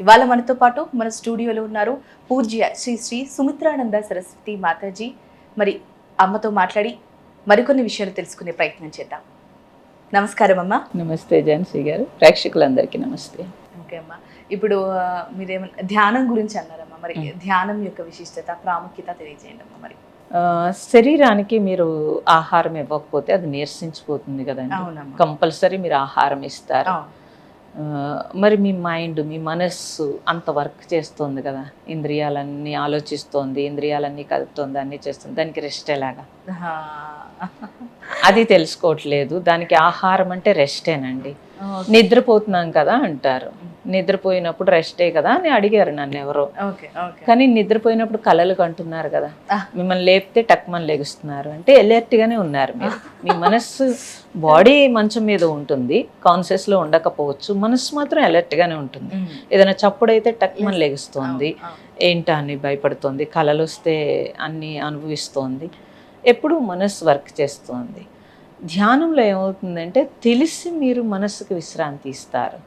ఇవాళ మనతో పాటు మన స్టూడియోలో ఉన్నారు పూజ్య శ్రీ శ్రీ సుమిత్రానంద సరస్వతి మాతాజీ. మరి అమ్మతో మాట్లాడి మరికొన్ని విషయాలు తెలుసుకునే ప్రయత్నం చేద్దాం. నమస్కారం అమ్మ. నమస్తే ఝాన్సీ గారు. ప్రేక్షకులందరికీ నమస్తే. ఓకే అమ్మా. ఇప్పుడు మీరేమన్నా ధ్యానం గురించి అన్నారమ్మా. మరి ధ్యానం యొక్క విశిష్టత ప్రాముఖ్యత తెలియజేయండి అమ్మా మరి. శరీరానికి మీరు ఆహారం ఇవ్వకపోతే అది నీరసించిపోతుంది కదండి. కంపల్సరీ మీరు ఆహారం ఇస్తారు. మరి మీ మైండ్ మీ మనస్సు అంత వర్క్ చేస్తుంది కదా? ఇంద్రియాలన్నీ ఆలోచిస్తోంది ఇంద్రియాలన్నీ కదుపుతోంది అన్నీ చేస్తుంది. దానికి రెస్ట్ ఎలాగా. అది తెలుసుకోవట్లేదు. దానికి ఆహారం అంటే రెస్టేనండి. నిద్రపోతున్నాం కదా అంటారు. నిద్రపోయినప్పుడు రెస్టే కదా అని అడిగారు నన్ను ఎవరో. కానీ నిద్రపోయినప్పుడు కలలు కంటున్నారు కదా. మిమ్మల్ని లేపితే టక్మని లెగుస్తున్నారు. అంటే alert గానే ఉన్నారు మీరు. మీ మనస్సు బాడీ మంచం మీద ఉంటుంది. కాన్షియస్లో ఉండకపోవచ్చు. మనస్సు మాత్రం alert గానే ఉంటుంది. ఏదైనా చప్పుడైతే టక్మని లెగుస్తోంది. ఏంటా అని భయపడుతోంది. కలలు వస్తే అన్ని అనుభవిస్తోంది. ఎప్పుడు మనస్సు వర్క్ చేస్తోంది. ధ్యానంలో ఏమవుతుందంటే తెలిసి మీరు మనస్సుకు విశ్రాంతి ఇస్తారు.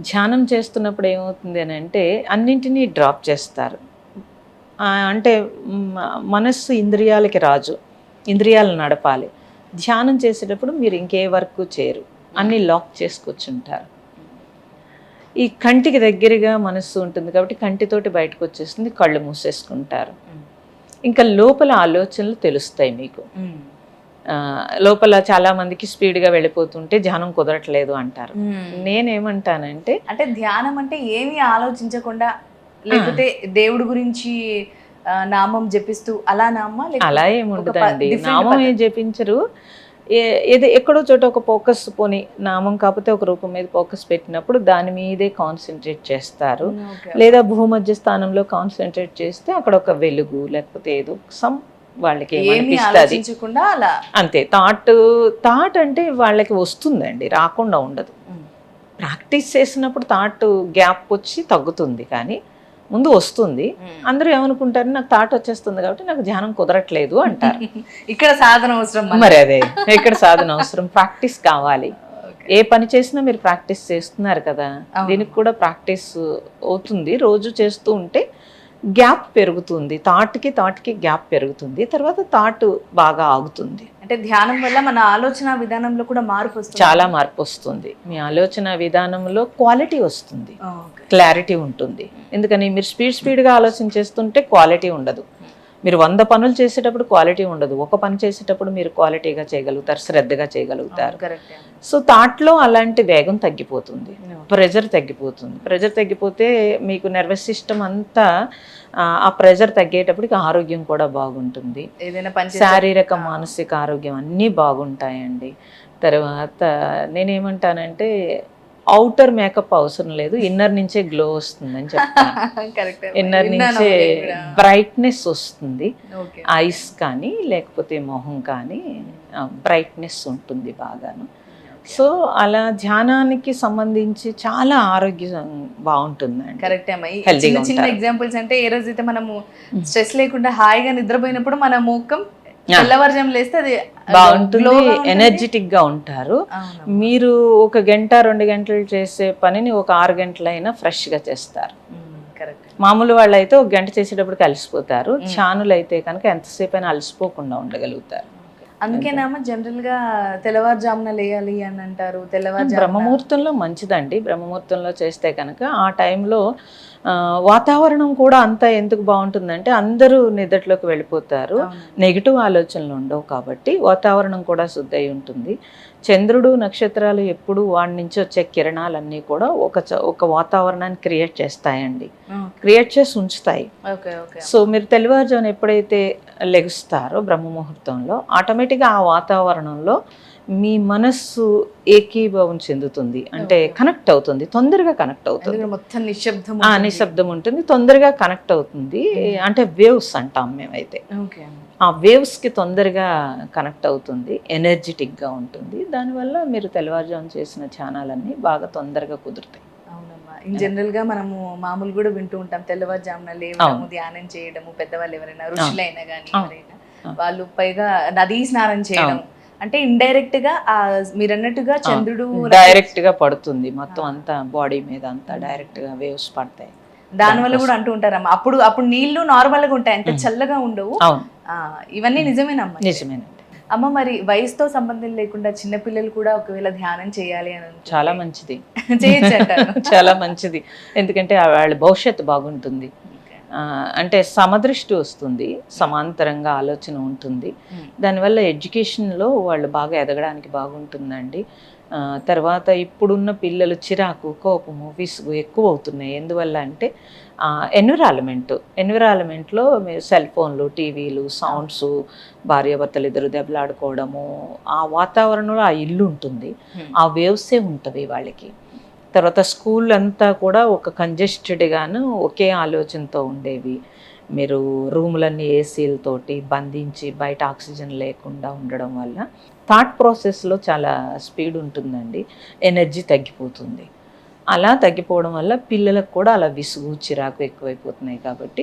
ధ్యానం చేస్తున్నప్పుడు ఏమవుతుంది అని అంటే అన్నింటినీ డ్రాప్ చేస్తారు. అంటే మనస్సు ఇంద్రియాలకి రాజు. ఇంద్రియాలను నడపాలి. ధ్యానం చేసేటప్పుడు మీరు ఇంకే వర్క్ చేయరు. అన్నీ లాక్ చేసుకొచ్చుంటారు ఈ కంటికి దగ్గరగా మనస్సు ఉంటుంది కాబట్టి కంటితోటి బయటకు వచ్చేస్తుంది కళ్ళు మూసేసుకుంటారు. ఇంకా లోపల ఆలోచనలు తెలుస్తాయి మీకు. లోపల చాలా మందికి స్పీడ్గా వెళ్ళిపోతుంటే ధ్యానం కుదరట్లేదు అంటారు. నేనేమంటానంటే అంటే ధ్యానం అంటే ఏమీ ఆలోచించకుండా లేకపోతే దేవుడి గురించి నామం జపిస్తూ అలా నామా అలా ఏముండదండి నామం. ఏం జపించరు ఏదో ఎక్కడో చోట ఒక ఫోకస్ పోని నామం కాకపోతే ఒక రూపం మీద ఫోకస్ పెట్టినప్పుడు దాని మీదే కాన్సన్ట్రేట్ చేస్తారు. లేదా భూమధ్య స్థానంలో కాన్సన్ట్రేట్ చేస్తే అక్కడ ఒక వెలుగు లేకపోతే ఏదో సమ్ వాళ్ళకి అలా అంతే థాట్ థాట్ అంటే వాళ్ళకి వస్తుందండి రాకుండా ఉండదు. ప్రాక్టీస్ చేసినప్పుడు థాట్ గ్యాప్ వచ్చి తగ్గుతుంది కానీ ముందు వస్తుంది. అందరూ ఏమనుకుంటారు నాకు థాట్ వచ్చేస్తుంది కాబట్టి నాకు ధ్యానం కుదరట్లేదు అంటారు ఇక్కడ సాధన అవసరం. మరి అదే ఇక్కడ సాధన అవసరం ప్రాక్టీస్ కావాలి. ఏ పని చేసినా మీరు ప్రాక్టీస్ చేస్తున్నారు కదా. దీనికి కూడా ప్రాక్టీస్ అవుతుంది రోజు చేస్తూ ఉంటే గ్యాప్ పెరుగుతుంది. థాట్కి థాట్కి గ్యాప్ పెరుగుతుంది. తర్వాత థాట్ బాగా ఆగుతుంది. అంటే ధ్యానం వల్ల మన ఆలోచన విధానంలో కూడా మార్పు వస్తుంది. చాలా మార్పు వస్తుంది. మీ ఆలోచన విధానంలో క్వాలిటీ వస్తుంది. క్లారిటీ ఉంటుంది. ఎందుకని? మీరు స్పీడ్ స్పీడ్గా ఆలోచన చేస్తుంటే క్వాలిటీ ఉండదు. మీరు వంద పనులు చేసేటప్పుడు క్వాలిటీ ఉండదు. ఒక పని చేసేటప్పుడు మీరు క్వాలిటీగా చేయగలుగుతారు శ్రద్ధగా చేయగలుగుతారు. సో థాట్లో అలాంటి వేగం తగ్గిపోతుంది. ప్రెజర్ తగ్గిపోతుంది. ప్రెజర్ తగ్గిపోతే మీకు నర్వస్ సిస్టమ్ అంతా ఆ, ప్రెజర్ తగ్గేటప్పటికి ఆరోగ్యం కూడా బాగుంటుంది. ఏదైనా పని శారీరక మానసిక ఆరోగ్యం అన్నీ బాగుంటాయండి. తర్వాత నేనేమంటానంటే అవుటర్ మేకప్ అవసరం లేదు ఇన్నర్ నుంచే గ్లో వస్తుందని చెప్తాను కరెక్టే. ఇన్నర్ నుంచే. బ్రైట్నెస్ వస్తుంది. ఐస్ కానీ లేకపోతే మొహం కానీ బ్రైట్నెస్ ఉంటుంది బాగాను సో అలా ధ్యానానికి సంబంధించి చాలా ఆరోగ్యం బాగుంటుందండి కరెక్టే చిన్న చిన్న. ఎగ్జాంపుల్స్ అంటే ఏ రోజైతే మనము స్ట్రెస్ లేకుండా హాయిగా నిద్రపోయినప్పుడు మన ముఖం Yeah. తెల్లవారుజాము లేస్తే అది బాగుంటుంది. ఎనర్జెటిక్గా ఉంటారు. మీరు ఒక గంట రెండు గంటలు చేసే పనిని ఒక ఆరు గంటలైనా ఫ్రెష్గా చేస్తారు మామూలు వాళ్ళు అయితే ఒక గంట చేసేటప్పటికి అలసిపోతారు ఛానులు అయితే కనుక ఎంతసేపు అయినా అలసిపోకుండా ఉండగలుగుతారు. అందుకేనామా జనరల్గా తెల్లవారుజామున లేయాలి అని అంటారు తెల్లవారుజామున బ్రహ్మముహూర్తంలో మంచిదండి. బ్రహ్మముహూర్తంలో చేస్తే కనుక ఆ టైంలో వాతావరణం కూడా అంతా ఎందుకు బాగుంటుందంటే అందరూ నిద్రలోకి వెళ్ళిపోతారు. నెగిటివ్ ఆలోచనలు ఉండవు కాబట్టి వాతావరణం కూడా శుద్ధి ఉంటుంది. చంద్రుడు నక్షత్రాలు ఎప్పుడు వాడి నుంచి వచ్చే కిరణాలన్నీ కూడా ఒక ఒక వాతావరణాన్ని క్రియేట్ చేస్తాయండి. క్రియేట్ చేసి ఉంచుతాయి. సో మీరు తెల్లవారుజామున ఎప్పుడైతే లెగుస్తారో బ్రహ్మముహూర్తంలో. ఆటోమేటిక్గా ఆ వాతావరణంలో మీ మనస్సు ఏకీభావం చెందుతుంది. అంటే కనెక్ట్ అవుతుంది. తొందరగా కనెక్ట్ అవుతుంది. మొత్తం నిశ్శబ్దం ఆ నిశ్శబ్దం ఉంటుంది. తొందరగా కనెక్ట్ అవుతుంది. అంటే వేవ్స్ అంటాం మేమైతే. ఓకే ఆ వేవ్స్కి తొందరగా కనెక్ట్ అవుతుంది. ఎనర్జెటిక్గా ఉంటుంది. దానివల్ల మీరు తెల్లవారుజామున చేసిన ధ్యానాలన్నీ బాగా తొందరగా కుదురుతాయి. ఇన్ జనరల్గా మనము మామూలు కూడా వింటూ ఉంటాం. తెల్లవారుజామున లేవడము ధ్యానం చేయడము పెద్దవాళ్ళు ఎవరైనా ఋషులైనా కానీ. ఎవరైనా. వాళ్ళు పైగా నదీ స్నానం చేయడం. అంటే ఇండైరెక్ట్గా ఆ మీరు అన్నట్టుగా చంద్రుడు డైరెక్ట్గా పడుతుంది. మొత్తం అంతా బాడీ మీద అంతా డైరెక్ట్గా వేవ్స్ పడతాయి. దాని వల్ల కూడా అంటూ ఉంటారమ్మా అప్పుడు అప్పుడు నీళ్ళు నార్మల్గా ఉంటాయి. అంత చల్లగా ఉండవు. ఇవన్నీ నిజమేనమ్మా. నిజమేనండి. అమ్మ మరి వయసుతో సంబంధం లేకుండా చిన్నపిల్లలు కూడా ఒకవేళ ధ్యానం చేయాలి అని చాలా మంచిది. చాలా మంచిది. ఎందుకంటే వాళ్ళ భవిష్యత్తు బాగుంటుంది. అంటే సమదృష్టి వస్తుంది సమాంతరంగా ఆలోచన ఉంటుంది. దానివల్ల ఎడ్యుకేషన్లో వాళ్ళు బాగా ఎదగడానికి బాగుంటుందండి. తర్వాత ఇప్పుడున్న పిల్లలు చిరాకు కోపము విసుగు ఎక్కువ అవుతున్నాయి. ఎందువల్ల అంటే ఎన్విరాన్మెంట్. ఎన్విరాన్మెంట్లో సెల్ ఫోన్లు టీవీలు సౌండ్స్ భార్యాభర్తలు ఇద్దరు దెబ్బలాడుకోవడము ఆ వాతావరణంలో ఆ ఇల్లు ఉంటుంది. ఆ వేవ్సే ఉంటుంది వాళ్ళకి. తర్వాత స్కూల్ అంతా కూడా ఒక కంజెస్టెడ్గాను ఒకే ఆలోచనతో ఉండేవి. మీరు రూములన్నీ ఏసీలతోటి బంధించి బయట ఆక్సిజన్ లేకుండా ఉండడం వల్ల. థాట్ ప్రాసెస్లో చాలా స్పీడ్ ఉంటుందండి. ఎనర్జీ తగ్గిపోతుంది. అలా తగ్గిపోవడం వల్ల పిల్లలకు కూడా అలా విసుగు చిరాకు ఎక్కువైపోతున్నాయి కాబట్టి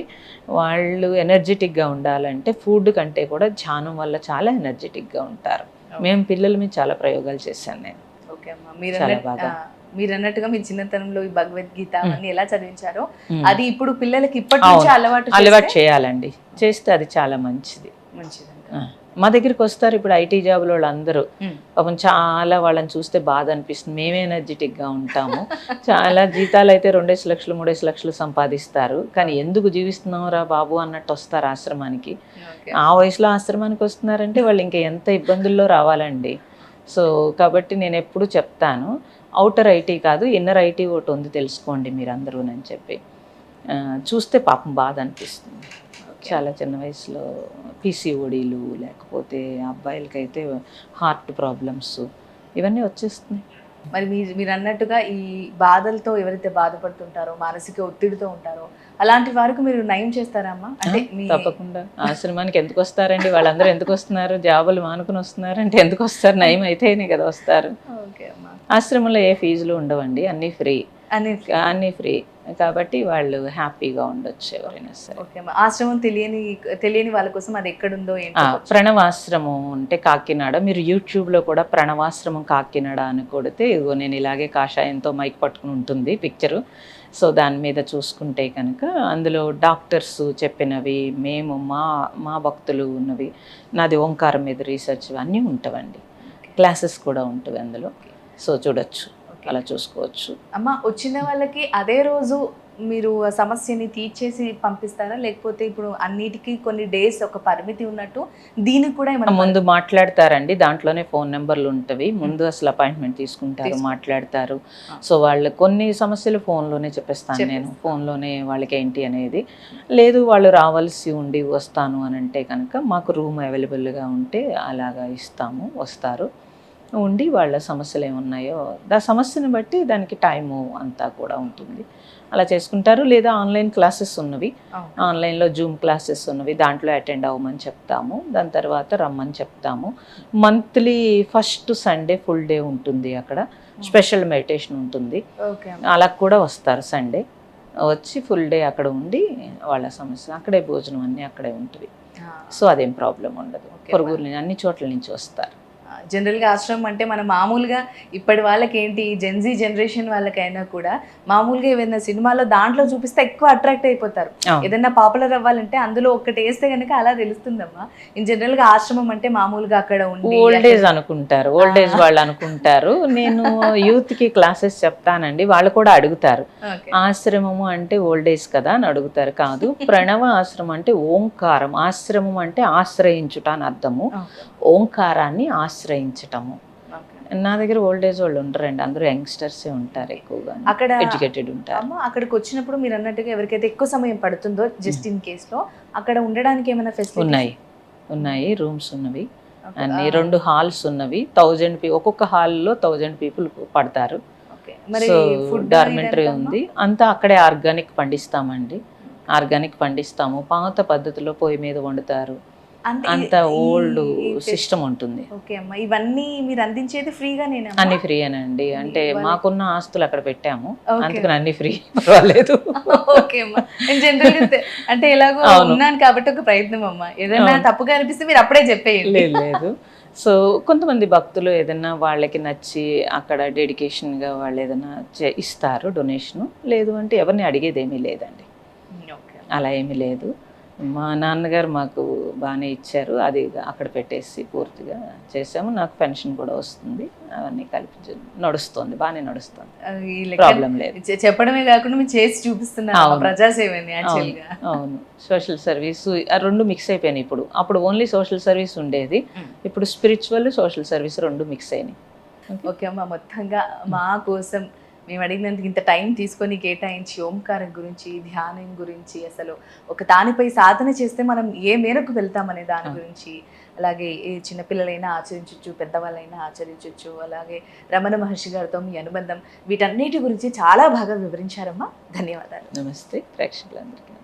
వాళ్ళు ఎనర్జెటిక్గా ఉండాలంటే ఫుడ్ కంటే కూడా ధ్యానం వల్ల చాలా ఎనర్జెటిక్గా ఉంటారు మేము పిల్లల మీద చాలా ప్రయోగాలు చేశాను నేను ఓకే అమ్మా మీరు చాలా బాగా. మీరు అన్నట్టుగా మీ చిన్నతనంలో ఈ భగవద్గీత. అవన్నీ ఎలా చదివించారో. అది ఇప్పుడు పిల్లలకి ఇప్పటి నుంచి. అలవాటు అలవాటు చేయాలండి చేస్తే అది చాలా మంచిది మంచిదంట ఆ. మా దగ్గరికి వస్తారు ఇప్పుడు ఐటీ జాబుల వాళ్ళు అందరూ మ్మ్. పాపం చాలా వాళ్ళని చూస్తే బాధ అనిపిస్తుంది. మేమే ఎనర్జెటిక్గా ఉంటాము. చాలా జీతాలు అయితే రెండేసి లక్షలు మూడేసి లక్షలు సంపాదిస్తారు. కానీ ఎందుకు జీవిస్తున్నాం రా బాబు అన్నట్టు వస్తారు ఆశ్రమానికి. ఆ వయసులో ఆశ్రమానికి వస్తున్నారంటే వాళ్ళు ఇంకా ఎంత ఇబ్బందుల్లో రావాలండి. సో కాబట్టి నేను ఎప్పుడు చెప్తాను. అవుటర్ ఐటీ కాదు ఇన్నర్ ఐటీ ఒకటి ఉంది తెలుసుకోండి మీరు అందరూ అని చెప్పి చూస్తే పాపం బాధ అనిపిస్తుంది. చాలా చిన్న వయసులో పీసీఓడీలు లేకపోతే అబ్బాయిలకైతే హార్ట్ ప్రాబ్లమ్స్ ఇవన్నీ వచ్చేస్తున్నాయి. మరి మీరు మీరు అన్నట్టుగా ఈ బాధలతో ఎవరైతే బాధపడుతుంటారో మానసిక ఒత్తిడితో ఉంటారో అలాంటి వారికి మీరు నయం చేస్తారమ్మా? అంటే మీ తప్పకుండా. ఆశ్రమానికి ఎందుకు వస్తారండి? వాళ్ళందరూ ఎందుకు వస్తున్నారు? జాబులు మానుకుని వస్తున్నారు అంటే ఎందుకు వస్తారు? నయం అయితేనే కదా వస్తారు. ఓకే అమ్మా. ఆశ్రమంలో ఏ ఫీజులు ఉండవండి? అన్నీ ఫ్రీ. అని అన్నీ ఫ్రీ. కాబట్టి వాళ్ళు హ్యాపీగా ఉండొచ్చు ఎవరైనా సరే. ఆశ్రమం తెలియని తెలియని వాళ్ళ కోసం అది ఎక్కడుందో ప్రణవాశ్రమం అంటే కాకినాడ. మీరు యూట్యూబ్లో కూడా ప్రణవాశ్రమం కాకినాడ అని కొడితే ఇదిగో నేను ఇలాగే కాషాయంతో మైక్ పట్టుకుని ఉంటుంది పిక్చరు. సో దాని మీద చూసుకుంటే కనుక అందులో డాక్టర్స్ చెప్పినవి మేము మా మా భక్తులు ఉన్నవి నాది ఓంకారం మీద రీసెర్చ్ అన్నీ ఉంటావండి. క్లాసెస్ కూడా ఉంటుంది అందులో. సో చూడొచ్చు. అలా చూసుకోవచ్చు. అమ్మ వచ్చిన వాళ్ళకి అదే రోజు మీరు ఆ సమస్యని తీర్చేసి పంపిస్తారా? లేకపోతే ఇప్పుడు అన్నిటికీ కొన్ని డేస్ ఒక పరిమితి ఉన్నట్టు దీనికి కూడా ఏమైనా ముందు మాట్లాడతారండి. దాంట్లోనే ఫోన్ నెంబర్లు ఉంటవి. ముందు అసలు అపాయింట్మెంట్ తీసుకుంటారు. మాట్లాడతారు. సో వాళ్ళు కొన్ని సమస్యలు ఫోన్లోనే చెప్పేస్తాను నేను. ఫోన్లోనే వాళ్ళకి ఏంటి అనేది. లేదు వాళ్ళు రావాల్సి ఉండి వస్తాను అని అంటే కనుక మాకు రూమ్ అవైలబుల్గా ఉంటే అలాగా ఇస్తాము వస్తారు. ఉండి వాళ్ళ సమస్యలు ఏమున్నాయో దా సమస్యను బట్టి దానికి టైము అంతా కూడా ఉంటుంది. అలా చేసుకుంటారు. లేదా ఆన్లైన్ క్లాసెస్ ఉన్నవి. ఆన్లైన్లో జూమ్ క్లాసెస్ ఉన్నవి. దాంట్లో అటెండ్ అవ్వమని చెప్తాము. దాని తర్వాత రమ్మని చెప్తాము. Monthly first Sunday full day ఉంటుంది అక్కడ. స్పెషల్ మెడిటేషన్ ఉంటుంది. అలా కూడా వస్తారు సండే. వచ్చి ఫుల్ డే అక్కడ ఉండి వాళ్ళ సమస్య అక్కడే భోజనం అన్నీ అక్కడే ఉంటుంది ఆ, సో అదేం ప్రాబ్లం ఉండదు. పొరుగురు అన్ని చోట్ల నుంచి వస్తారు. ఆ, జనరల్గా ఆశ్రమం అంటే మన మామూలుగా ఇప్పటి వాళ్ళకి ఏంటి జెన్జీ జనరేషన్ వాళ్ళకైనా కూడా మామూలుగా ఏదైనా సినిమాలో దాంట్లో చూపిస్తే ఎక్కువ అట్రాక్ట్ అయిపోతారు. ఏదైనా పాపులర్ అవ్వాలంటే అందులో ఒక్కటి వేస్తే కనుక అలా తెలుస్తుందమ్మా. ఇన్ జనరల్గా ఆశ్రమం అంటే మామూలుగా అక్కడ ఉండి ఓల్డ్ ఏజ్ అనుకుంటారు. ఓల్డ్ ఏజ్ వాళ్ళు అనుకుంటారు. నేను యూత్కి క్లాసెస్ చెప్తానండి. వాళ్ళు కూడా అడుగుతారు. ఆశ్రమము అంటే ఓల్డ్ ఏజ్ కదా అని అడుగుతారు. కాదు ప్రణవ ఆశ్రమం అంటే ఓంకారం. ఆశ్రమం అంటే ఆశ్రయించుట అని అర్థము. ఓకే. ఓంకారాన్ని ఆశ్రయించటము. నా దగ్గర ఓల్డ్ ఏజ్ వాళ్ళు ఉండరండి. అందరూ యంగ్స్టర్సే ఉంటారు ఎక్కువగా. అక్కడ ఎడ్యుకేటెడ్ ఉంటారు. అమ్మ అక్కడికి వచ్చినప్పుడు మీరు అన్నట్టుగా ఎవరికైతే ఎక్కువ సమయం పడుతుందో జస్ట్ ఇన్ కేస్లో అక్కడ ఉండడానికి ఏమైనా ఫెసిలిటీ ఉన్నాయి. ఉన్నాయి. రూమ్స్ ఉన్నవి. అన్ని రెండు హాల్స్ ఉన్నవి. థౌజండ్ పీ ఒక్కొక్క హాల్లో థౌజండ్ పీపుల్ పడతారు. సో ఫుడ్ డార్మెంటరీ ఉంది. అంతా అక్కడే ఆర్గానిక్ పండిస్తామండి. ఆర్గానిక్ పండిస్తాము. పాత పద్ధతిలో పొయ్యి మీద వండుతారు. అంత ఓల్డ్ సిస్టమ్ ఉంటుంది. ఓకే అమ్మా. ఇవన్నీ మీరు అందించేది ఫ్రీగా నేను అన్ని ఫ్రీ అనండి అంటే మాకున్న ఆస్తులు అక్కడ పెట్టాము. అందుకని అన్ని ఫ్రీ పర్వాలేదు. ఓకే అమ్మా. జనరల్ అంటే ఎలాగో. ఉన్నాను కాబట్టి ఒక ప్రయత్నం అమ్మా. ఏదైనా. తప్పుగా అనిపిస్తే మీరు అప్పుడే చెప్పేయండి. లేదు సో కొంతమంది భక్తులు ఏదైనా వాళ్ళకి నచ్చి అక్కడ డెడికేషన్గా వాళ్ళు ఏదైనా ఇస్తారు డొనేషను లేదు అంటే ఎవరిని అడిగేది ఏమీ లేదండి అలా ఏమీ లేదు. మా నాన్నగారు మాకు బాగానే ఇచ్చారు. అది అక్కడ పెట్టేసి పూర్తిగా చేసాము. నాకు పెన్షన్ కూడా వస్తుంది. అవన్నీ కలిపి నడుస్తుంది. బాగానే నడుస్తుంది. ప్రాబ్లం లేదు. చెప్పడమే కాకుండా చేసి. ప్రజాసేవని యాక్చువల్గా. అవును. సోషల్ సర్వీస్ ఆ రెండు మిక్స్ అయిపోయినాయి ఇప్పుడు. అప్పుడు ఓన్లీ సోషల్ సర్వీస్ ఉండేది. ఇప్పుడు స్పిరిచువల్ సోషల్ సర్వీస్ రెండు మిక్స్ అయినాయి. ఓకే అమ్మ. మొత్తంగా మా కోసం మేము అడిగినందుకు ఇంత టైం తీసుకొని కేటాయించి ఓంకారం గురించి ధ్యానం గురించి అసలు ఒక దానిపై సాధన చేస్తే మనం ఏ మేరకు వెళ్తామనే దాని. గురించి అలాగే ఏ చిన్నపిల్లలైనా ఆచరించవచ్చు పెద్దవాళ్ళైనా ఆచరించవచ్చు అలాగే రమణ మహర్షి గారితో మీ అనుబంధం వీటన్నిటి గురించి చాలా బాగా వివరించారమ్మా. ధన్యవాదాలు. నమస్తే. ప్రేక్షకులందరికీ.